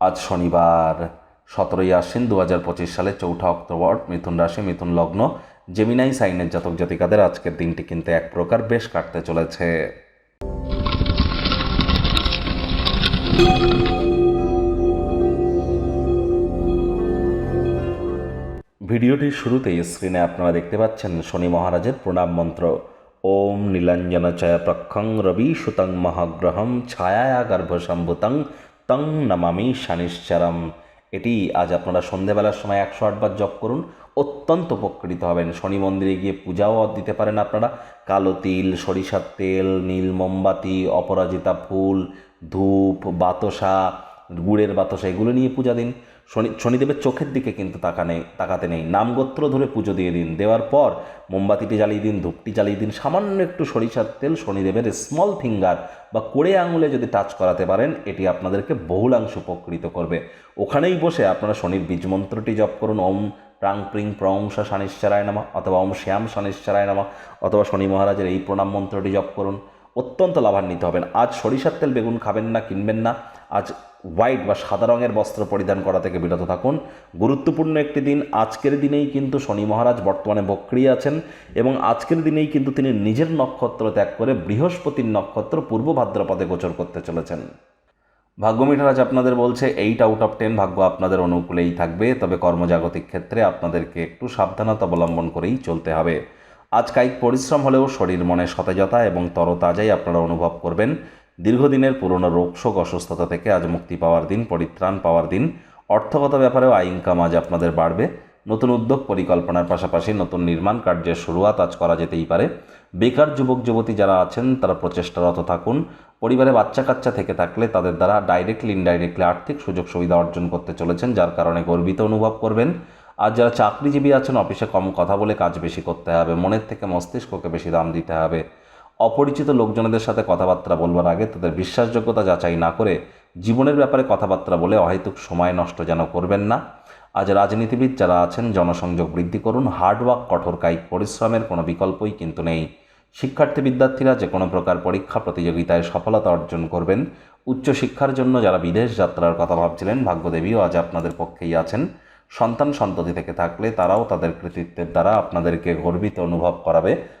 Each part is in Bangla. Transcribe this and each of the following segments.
আজ শনিবার, সতেরোই আশ্বিন দু হাজার পঁচিশ সালে চৌঠা অক্টোবর, মিথুন রাশি, মিথুন লগ্ন জেমিনাই সাইনের জাতক জাতিকাদের আজকের দিনটি কিন্তু এক প্রকার বেশ কাটতে চলেছে। ভিডিওটির শুরুতেই স্ক্রিনে আপনারা দেখতে পাচ্ছেন শনি মহারাজের প্রণাম মন্ত্র। ওম নীলাঞ্জন চয় প্রক্ষং রবি সুতং মহাগ্রহম ছায়া গর্ভসম্ভুতং তং নামামি শানিশ্চরম। এটি আজ আপনারা সন্ধেবেলার সময় একশো আটবার জপ করুন। অত্যন্ত উপকৃত হবেন। শনি মন্দিরে গিয়ে পূজাও দিতে পারেন আপনারা। কালো তিল, সরিষার তেল, নীল মোমবাতি, অপরাজিতা ফুল, ধূপ, বাতসা, গুড়ের বাতসা, এগুলো নিয়ে পূজা দিন। শনি, শনিদেবের চোখের দিকে কিন্তু তাকানে, তাকাতে নেই। নামগোত্র ধরে পুজো দিয়ে দিন। দেওয়ার পর মোমবাতিটি জ্বালিয়ে দিন, ধূপটি জ্বালিয়ে দিন। সামান্য একটু সরিষার তেল শনিদেবের স্মল ফিঙ্গার বা কোড়ে আঙুলে যদি টাচ করাতে পারেন, এটি আপনাদেরকে বহুলাংশ উপকৃত করবে। ওখানেই বসে আপনারা শনির বীজ মন্ত্রটি জপ করুন। ওম প্রাং প্রিং প্রংসা শানিশ্চরায় নামা অথবা ওম শ্যাম শানিশ্চরায় নামা অথবা শনি মহারাজের এই প্রণাম মন্ত্রটি জপ করুন। অত্যন্ত লাভান্বিত হবেন। আজ সরিষার তেল বেগুন খাবেন না, কিনবেন না। আজ হোয়াইট বা সাদা রঙের বস্ত্র পরিধান করা থেকে বিরত থাকুন। গুরুত্বপূর্ণ একটি দিন আজকের দিনেই কিন্তু শনি মহারাজ বর্তমানে বক্রিয় আছেন এবং আজকের দিনেই কিন্তু তিনি নিজের নক্ষত্র ত্যাগ করে বৃহস্পতির নক্ষত্র পূর্ব ভাদ্রপদে গোচর করতে চলেছেন। ভাগ্য মিঠারাজ আপনাদের বলছে এইট আউট অফ টেন ভাগ্য আপনাদের অনুকূলেই থাকবে, তবে কর্মজাগতিক ক্ষেত্রে আপনাদেরকে একটু সাবধানতা অবলম্বন করেই চলতে হবে। আজ কায়িক পরিশ্রম হলেও শরীর মনে সতেজতা এবং তরতাজাই আপনারা অনুভব করবেন। দীর্ঘদিনের পুরনো রোগশোক অসুস্থতা থেকে আজ মুক্তি পাওয়ার দিন, পরিত্রাণ পাওয়ার দিন। অর্থগত ব্যাপারেও আয়, ইনকাম আজ আপনাদের বাড়বে। নতুন উদ্যোগ পরিকল্পনার পাশাপাশি নতুন নির্মাণ কার্যের শুরুয়াত আজ করা যেতেই পারে। বেকার যুবক, যুবতী যারা আছেন, তারা প্রচেষ্টারত থাকুন। পরিবারে বাচ্চা কাচ্চা থেকে থাকলে তাদের দ্বারা ডাইরেক্টলি ইনডাইরেক্টলি আর্থিক সুযোগ সুবিধা অর্জন করতে চলেছেন, যার কারণে গর্বিত অনুভব করবেন। আর যারা চাকরিজীবী আছেন, অফিসে কম কথা বলে কাজ বেশি করতে হবে। মনের থেকে মস্তিষ্ককে বেশি দাম দিতে হবে। অপরিচিত লোকজনদের সাথে কথাবার্তা বলবার আগে তাদের বিশ্বাসযোগ্যতা যাচাই না করে জীবনের ব্যাপারে কথাবার্তা বলে অহেতুক সময় নষ্ট যেন করবেন না। আজ রাজনীতিবিদ যারা আছেন, জনসংযোগ বৃদ্ধি করুন। হার্ডওয়ার্ক কঠোর কায়িক পরিশ্রমের কোনো বিকল্পই কিন্তু নেই। শিক্ষার্থী বিদ্যার্থীরা যে কোনো প্রকার পরীক্ষা প্রতিযোগিতায় সফলতা অর্জন করবেন। উচ্চশিক্ষার জন্য যারা বিদেশ যাত্রার কথা ভাবছিলেন, ভাগ্যদেবীও আজ আপনাদের পক্ষেই আছেন। সন্তান সন্ততি থেকে থাকলে তারাও তাদের কৃতিত্বের দ্বারা আপনাদেরকে গর্বিত অনুভব করাবে।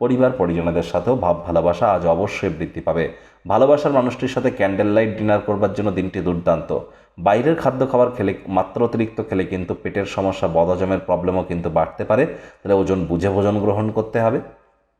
পরিবার পরিজনদের সাথেও ভাব ভালোবাসা আজ অবশ্যই বৃদ্ধি পাবে। ভালোবাসার মানুষটির সাথে ক্যান্ডেল লাইট ডিনার করবার জন্য দিনটি দুর্দান্ত। বাইরের খাদ্য খাবার খেলে মাত্র অতিরিক্ত খেলে কিন্তু পেটের সমস্যা, বদহজমের প্রবলেমও কিন্তু বাড়তে পারে। তাহলে ওজন বুঝে ভোজন গ্রহণ করতে হবে।